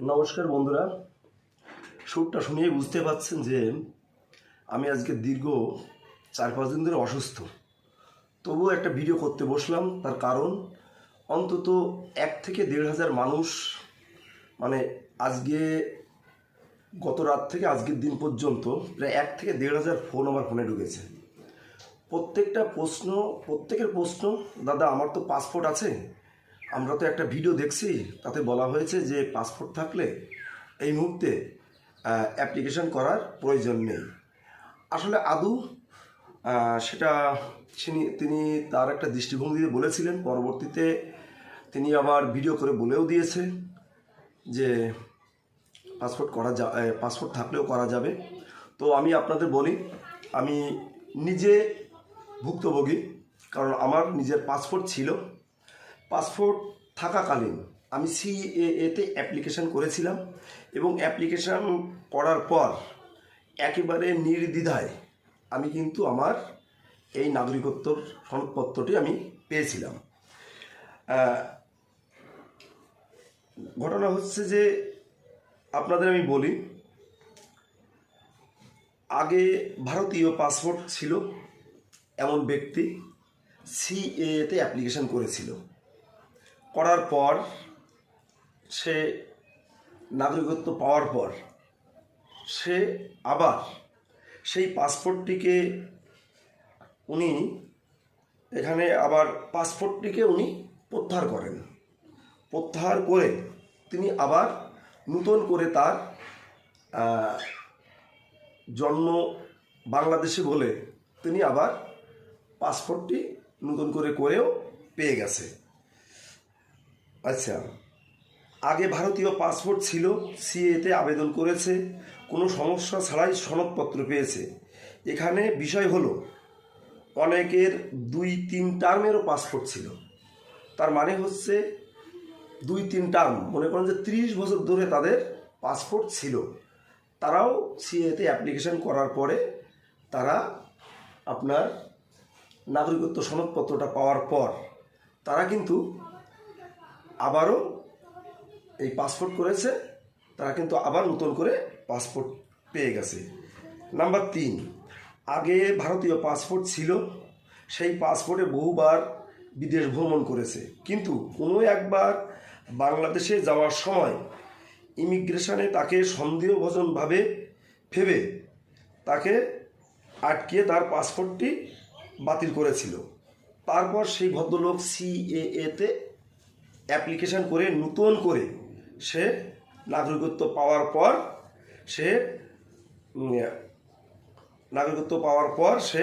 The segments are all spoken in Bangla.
নমস্কার বন্ধুরা। সুরটা শুনিয়ে বুঝতে পাচ্ছেন যে আমি আজকে দীর্ঘ চার পাঁচ দিন ধরে অসুস্থ। তবুও একটা ভিডিও করতে বসলাম, তার কারণ অন্তত এক থেকে দেড় হাজার মানুষ মানে আজকে গত রাত থেকে আজকের দিন পর্যন্ত প্রায় এক থেকে দেড় হাজার ফোন আমার ফোনে ঢুকেছে। প্রত্যেকটা প্রশ্ন, প্রত্যেকের প্রশ্ন, দাদা, আমার তো পাসপোর্ট আছে। আমরা তো একটা ভিডিও দেখছি, তাতে বলা হয়েছে যে পাসপোর্ট থাকলে এই মুহূর্তে অ্যাপ্লিকেশন করার প্রয়োজন নেই। আসলে আদৌ সেটা তিনি তার একটা দৃষ্টিভঙ্গি দিয়ে বলেছিলেন, পরবর্তীতে তিনি আবার ভিডিও করে বলেও দিয়েছে যে পাসপোর্ট করা যা পাসপোর্ট থাকলেও করা যাবে। তো আমি আপনাদের বলি, আমি নিজে ভুক্তভোগী, কারণ আমার নিজের পাসপোর্ট ছিল। পাসপোর্ট থাকাকালীন আমি সিএএতে অ্যাপ্লিকেশন করেছিলাম এবং অ্যাপ্লিকেশন করার পর একেবারে নির্দ্বিধায় আমি কিন্তু আমার এই নাগরিকত্বর সনদপত্রটি আমি পেয়েছিলাম। ঘটনা হচ্ছে যে আপনাদের আমি বলি, আগে ভারতীয় পাসপোর্ট ছিল এমন ব্যক্তি সিএতে অ্যাপ্লিকেশন করেছিল। করার পর সে নাগরিকত্ব পাওয়ার পর সে আবার সেই পাসপোর্টটিকে উনি এখানে আবার পাসপোর্টটিকে উনি প্রত্যাহার করেন। প্রত্যাহার করে তিনি আবার নূতন করে তার জন্ম বাংলাদেশে বলে তিনি আবার পাসপোর্টটি নতুন করে করেও পেয়ে গেছে। আচ্ছা। আগে ভারতীয় পাসপোর্ট ছিল, সিএতে আবেদন করেছে, কোনো সমস্যা ছাড়াই সনদপত্র পেয়েছে। এখানে বিষয় হলো, অনেকের দুই, তিন টার্মেরও পাসপোর্ট ছিল। তার মানে হচ্ছে, দুই, তিন টার্ম, মনে করেন যে ত্রিশ বছর ধরে তাদের পাসপোর্ট ছিল। তারাও সিএতে অ্যাপ্লিকেশন করার পরে তারা আপনার নাগরিকত্ব সনদপত্রটা পাওয়ার পর, তারা কিন্তু আবারও এই পাসপোর্ট করেছে, তারা কিন্তু আবার নতুন করে পাসপোর্ট পেয়ে গেছে। নাম্বার তিন, আগে ভারতীয় পাসপোর্ট ছিল, সেই পাসপোর্টে বহুবার বিদেশ ভ্রমণ করেছে। কিন্তু কোনো একবার বাংলাদেশে যাওয়ার সময় ইমিগ্রেশনে তাকে সন্দেহভোজনভাবে ভেবে তাকে আটকিয়ে তার পাসপোর্টটি বাতিল করেছিল। তারপর সেই ভদ্রলোক সিএএতে অ্যাপ্লিকেশন করে, নতুন করে সে নাগরিকত্ব পাওয়ার পর সে নাগরিকত্ব পাওয়ার পর সে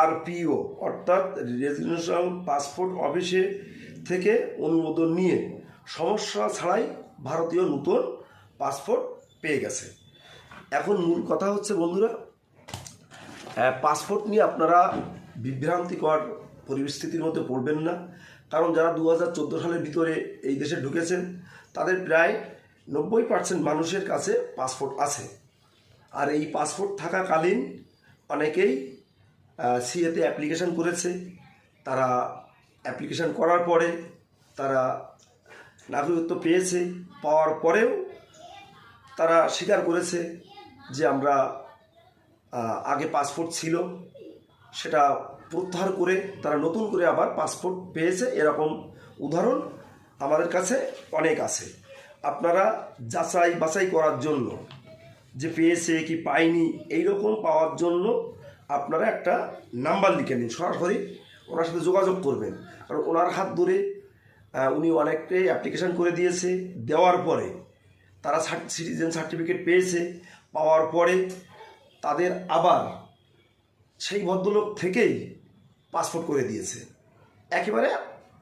আরপিও অর্থাৎ রেজিডেন্সিয়াল পাসপোর্ট অফিসে থেকে অনুমোদন নিয়ে সমস্যা ছাড়াই ভারতীয় নতুন পাসপোর্ট পেয়ে গেছে। এখন মূল কথা হচ্ছে, বন্ধুরা পাসপোর্ট নিয়ে আপনারা বিভ্রান্তিকর পরিস্থিতির মধ্যে পড়বেন না। কারণ যারা দু হাজার চোদ্দ সালের ভিতরে এই দেশে ঢুকেছেন, তাদের প্রায় নব্বই পার্সেন্ট মানুষের কাছে পাসপোর্ট আছে। আর এই পাসপোর্ট থাকাকালীন অনেকেই সিএতে অ্যাপ্লিকেশন করেছে। তারা অ্যাপ্লিকেশন করার পরে তারা নাগরিকত্ব পেয়েছে, পাওয়ার পরেও তারা স্বীকার করেছে যে আমরা আগে পাসপোর্ট ছিল। সেটা প্রত্যাহার করে তারা নতুন করে আবার পাসপোর্ট পেয়েছে। এরকম উদাহরণ আমাদের কাছে অনেক আছে। আপনারা যাচাই বাছাই করার জন্য যে পেয়েছে কি পায়নি এই রকম পাওয়ার জন্য আপনারা একটা নাম্বার লিখে নিন। সরাসরি ওনার সাথে যোগাযোগ করবেন। কারণ ওনার হাত ধরে উনি অনেকটাই অ্যাপ্লিকেশন করে দিয়েছে। দেওয়ার পরে তারা সিটিজেন সার্টিফিকেট পেয়েছে। পাওয়ার পরে তাদের আবার সেই ভদ্রলোক থেকেই পাসপোর্ট করে দিয়েছে। একেবারে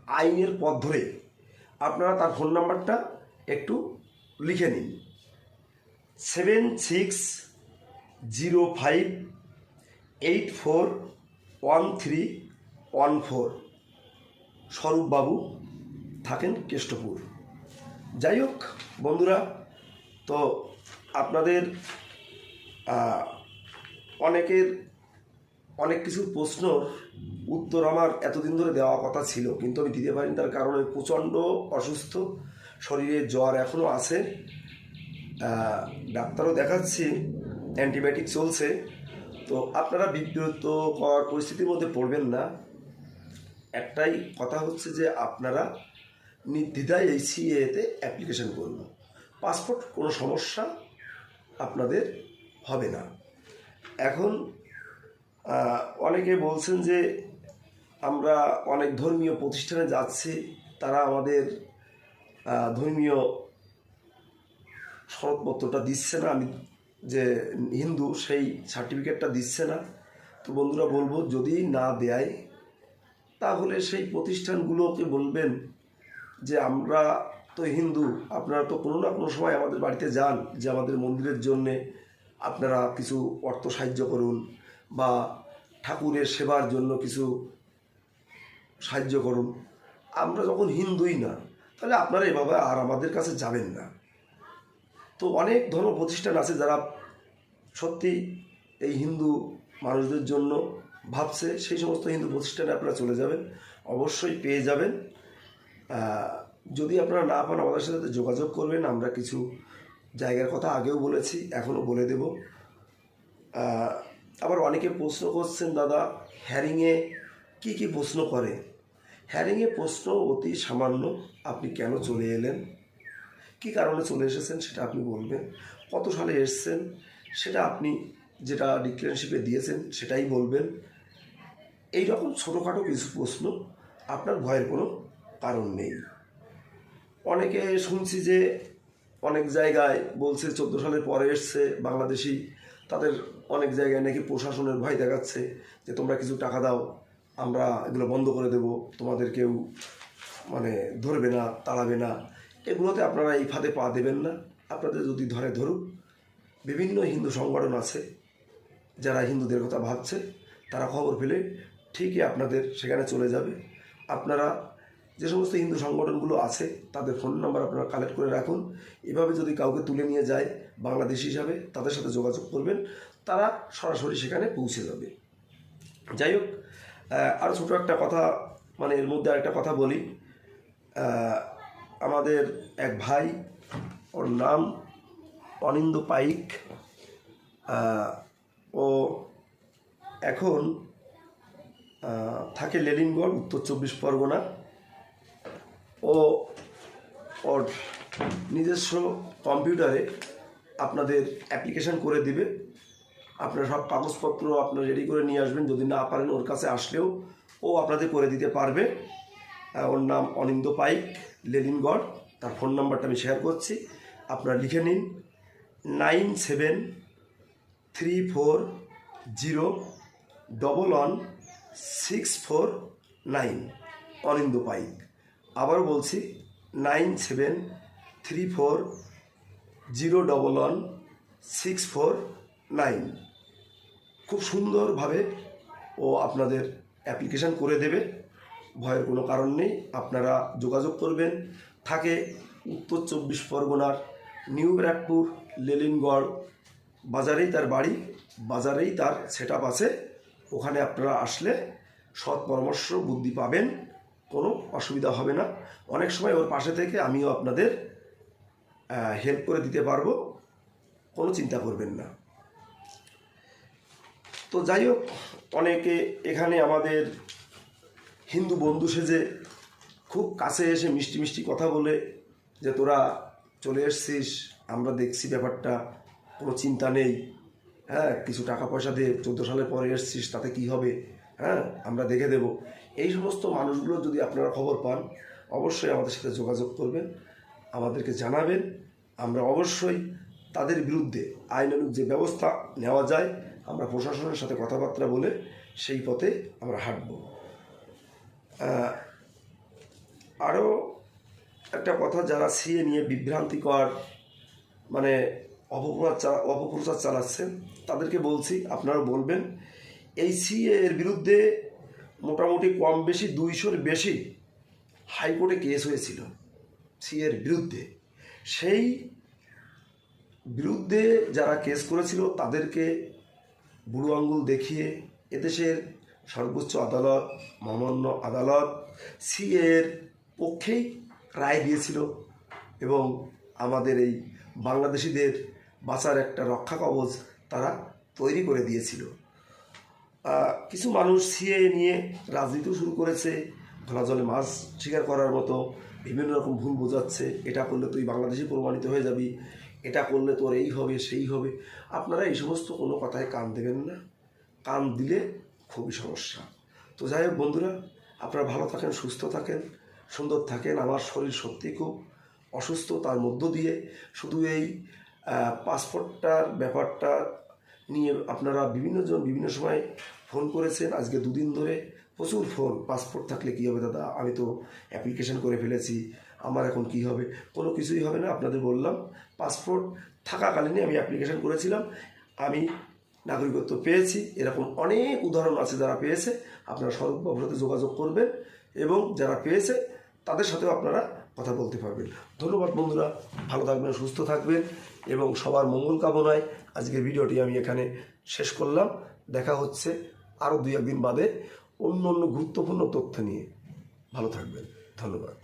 আইনের পথ ধরে। আপনারা তার ফোন নাম্বারটা একটু লিখে নিন। Seven six zero five eight four one three one four স্বরূপবাবু থাকেন কেষ্টপুর। যাই হোক, বন্ধুরা, তো আপনাদের অনেকের অনেক কিছু প্রশ্নর উত্তর আমার এতদিন ধরে দেওয়া কথা ছিল, কিন্তু আমি দিতে পারিনি। তার কারণে প্রচণ্ড অসুস্থ, শরীরে জ্বর এখনও আছে। ডাক্তারও দেখাচ্ছি, অ্যান্টিবায়োটিক চলছে। তো আপনারা বিব্রত করার পরিস্থিতির মধ্যে পড়বেন না। একটাই কথা হচ্ছে যে আপনারা নির্দ্বিধায় এই সিএতে অ্যাপ্লিকেশন করুন। পাসপোর্ট কোনো সমস্যা আপনাদের হবে না। এখন অনেকে বলছেন যে আমরা অনেক ধর্মীয় প্রতিষ্ঠানে যাচ্ছি, তারা আমাদের ধর্মীয় সনদপত্রটা দিচ্ছে না, আমি যে হিন্দু সেই সার্টিফিকেটটা দিচ্ছে না। তো বন্ধুরা, বলব যদি না দেয়, তাহলে সেই প্রতিষ্ঠানগুলোকে বলবেন যে আমরা তো হিন্দু, আপনারা তো কোনো না কোনো সময় আমাদের বাড়িতে যান, যে আমাদের মন্দিরের জন্যে আপনারা কিছু অর্থ সাহায্য করুন। বা ঠাকুরের সেবার জন্য কিছু সাহায্য করুন। আমরা যখন হিন্দুই না, তাহলে আপনারা এভাবে আর আমাদের কাছে যাবেন না। তো অনেক ধর্ম প্রতিষ্ঠান আছে যারা সত্যি এই হিন্দু মানুষদের জন্য ভাবছে, সেই সমস্ত হিন্দু প্রতিষ্ঠানে আপনারা চলে যাবেন, অবশ্যই পেয়ে যাবেন। যদি আপনারা না পান আমাদের সাথে যোগাযোগ করবেন, আমরা কিছু জায়গার কথা আগেও বলেছি, এখনও বলে দেব। আবার অনেকে প্রশ্ন করছেন, দাদা হ্যারিংয়ে কি কি প্রশ্ন করে? হ্যারিংয়ে প্রশ্ন অতি সামান্য, আপনি কেন চলে এলেন? কী কারণে চলে এসেছেন সেটা আপনি বলবেন। কত সালে এসেছেন সেটা আপনি যেটা ডিক্লারেশিপে দিয়েছেন সেটাই বলবেন। এই রকম ছোটোখাটো কিছু প্রশ্ন আপনার ভয়ের কোনো কারণ নেই। অনেকে শুনছি যে অনেক জায়গায় বলছে, চোদ্দ সালের পরে এসছে বাংলাদেশি তাদের অনেক জায়গায় নাকি প্রশাসনের ভয় দেখাচ্ছে যে তোমরা কিছু টাকা দাও, আমরা এগুলো বন্ধ করে দেব, তোমাদের কেউ মানে ধরবে না, তাড়াবে না। এগুলোতে আপনারা এই ফাঁদে পা দেবেন না। আপনাদের যদি ধরে ধরুক, বিভিন্ন হিন্দু সংগঠন আছে, যারা হিন্দুদের কথা ভাবছে, তারা খবর পেলে ঠিকই আপনাদের সেখানে চলে যাবে। আপনারা যে সমস্ত হিন্দু সংগঠনগুলো আছে, তাদের ফোন নাম্বার আপনারা কালেক্ট করে রাখুন। এভাবে যদি কাউকে তুলে নিয়ে যায় বাংলাদেশ হিসাবে তাদের সাথে যোগাযোগ করবেন, তারা সরাসরি সেখানে পৌঁছে যাবে। যাই হোক আরও ছোটো একটা কথা মানে এর মধ্যে আরেকটা কথা বলি। আমাদের এক ভাই, ওর নাম অনিন্দ পাইক। ও এখন থাকে লেলিনগড় উত্তর চব্বিশ পরগনা। ও ওর নিজস্ব কম্পিউটারে আপনাদের অ্যাপ্লিকেশন করে দিবে। আপনার সব কাগজপত্র আপনার রেডি করে নিয়ে আসবেন। যদি না পারেন ওর কাছে আসলেও ও আপনাদের করে দিতে পারবে। ওর নাম অনিন্দ পাইক লেলিনগড়। তার ফোন নাম্বারটা আমি শেয়ার করছি। আপনারা লিখে নিন nine seven three four zero double one six four nine Anindo Paik. আবারও বলছি, nine seven three four zero double one six four nine খুব সুন্দরভাবে ও আপনাদের অ্যাপ্লিকেশান করে দেবে। ভয়ের কোনো কারণ নেই। আপনারা যোগাযোগ করবেন। থাকে উত্তর চব্বিশ পরগনার নিউ ব্যারাকপুর, লেলিনগড়, বাজারেই তার বাড়ি, বাজারেই তার সেট আছে। ওখানে আপনারা আসলে সৎ পরামর্শ, বুদ্ধি পাবেন। কোনো অসুবিধা হবে না। অনেক সময় ওর পাশে থেকে আমিও আপনাদের হেল্প করে দিতে পারব, কোনো চিন্তা করবেন না। তো যাই হোক, অনেকে এখানে আমাদের হিন্দু বন্ধু সেজে খুব কাছে এসে মিষ্টি মিষ্টি কথা বলে যে, তোরা চলে এসছিস, আমরা দেখছি ব্যাপারটা, কোনো চিন্তা নেই। হ্যাঁ কিছু টাকা পয়সা দিয়ে চোদ্দ সালের পরে এসছিস, তাতে কি হবে? হ্যাঁ আমরা দেখে দেব। এই সমস্ত মানুষগুলো যদি আপনারা খবর পান, অবশ্যই আমাদের সাথে যোগাযোগ করবেন, আমাদেরকে জানাবেন। আমরা অবশ্যই তাদের বিরুদ্ধে আইনানুগ যে ব্যবস্থা নেওয়া যায়, আমরা প্রশাসনের সাথে কথাবার্তা বলে সেই পথে আমরা হাঁটব। আরও একটা কথা যারা সিএ নিয়ে বিভ্রান্তিকর মানে অপপ্রচার অপপ্রচার চালাচ্ছেন, তাদেরকে বলছি আপনারা বলবেন, এই সিএ এর বিরুদ্ধে মোটামুটি কম বেশি দুইশোর বেশি হাইকোর্টে কেস হয়েছিল সিএর বিরুদ্ধে। সেই বিরুদ্ধে যারা কেস করেছিল, তাদেরকে বুড়ো আঙ্গুল দেখিয়ে এদেশের সর্বোচ্চ আদালত, মহামান্য আদালত সিএর পক্ষেই রায় দিয়েছিল এবং আমাদের এই বাংলাদেশিদের বাঁচার একটা রক্ষা কবচ তারা তৈরি করে দিয়েছিল। কিছু মানুষ সিএ নিয়ে রাজনীতিও শুরু করেছে। ধরা জলে মাছ শিকার করার মতো বিভিন্ন রকম ভুল বোঝাচ্ছে, এটা করলে তুই বাংলাদেশি প্রমাণিত হয়ে যাবি, এটা করলে তোর এই হবে, সেই হবে। আপনারা এই সমস্ত কোনো কথায় কান দেবেন না। কান দিলে খুবই সমস্যা। তো যাই হোক বন্ধুরা, আপনারা ভালো থাকেন, সুস্থ থাকেন, সুন্দর থাকেন। আমার শরীর সত্যি খুব অসুস্থ তার মধ্য দিয়ে। শুধু এই পাসপোর্টটার ব্যাপারটা নিয়ে আপনারা বিভিন্নজন বিভিন্ন সময় ফোন করেছেন। আজকে দুদিন ধরে প্রচুর ফোন পাসপোর্ট থাকলে কী হবে দাদা? আমি তো অ্যাপ্লিকেশন করে ফেলেছি, আমার এখন কি হবে? কোনো কিছুই হবে না, আপনাদের বললাম পাসপোর্ট থাকাকালীনই আমি অ্যাপ্লিকেশন করেছিলাম, আমি নাগরিকত্ব পেয়েছি, এরকম অনেক উদাহরণ আছে যারা পেয়েছে, আপনারা সড়ক বাবুর সাথে যোগাযোগ করবেন এবং যারা পেয়েছে, তাদের সাথেও আপনারা কথা বলতে পারবেন। ধন্যবাদ বন্ধুরা, ভালো থাকবেন, সুস্থ থাকবেন এবং সবার মঙ্গল কামনায় আজকের ভিডিওটি আমি এখানে শেষ করলাম। দেখা হচ্ছে আরও দুই একদিন বাদে। অন্য অন্য গুরুত্বপূর্ণ তথ্য নিয়ে ভালো থাকবেন। ধন্যবাদ।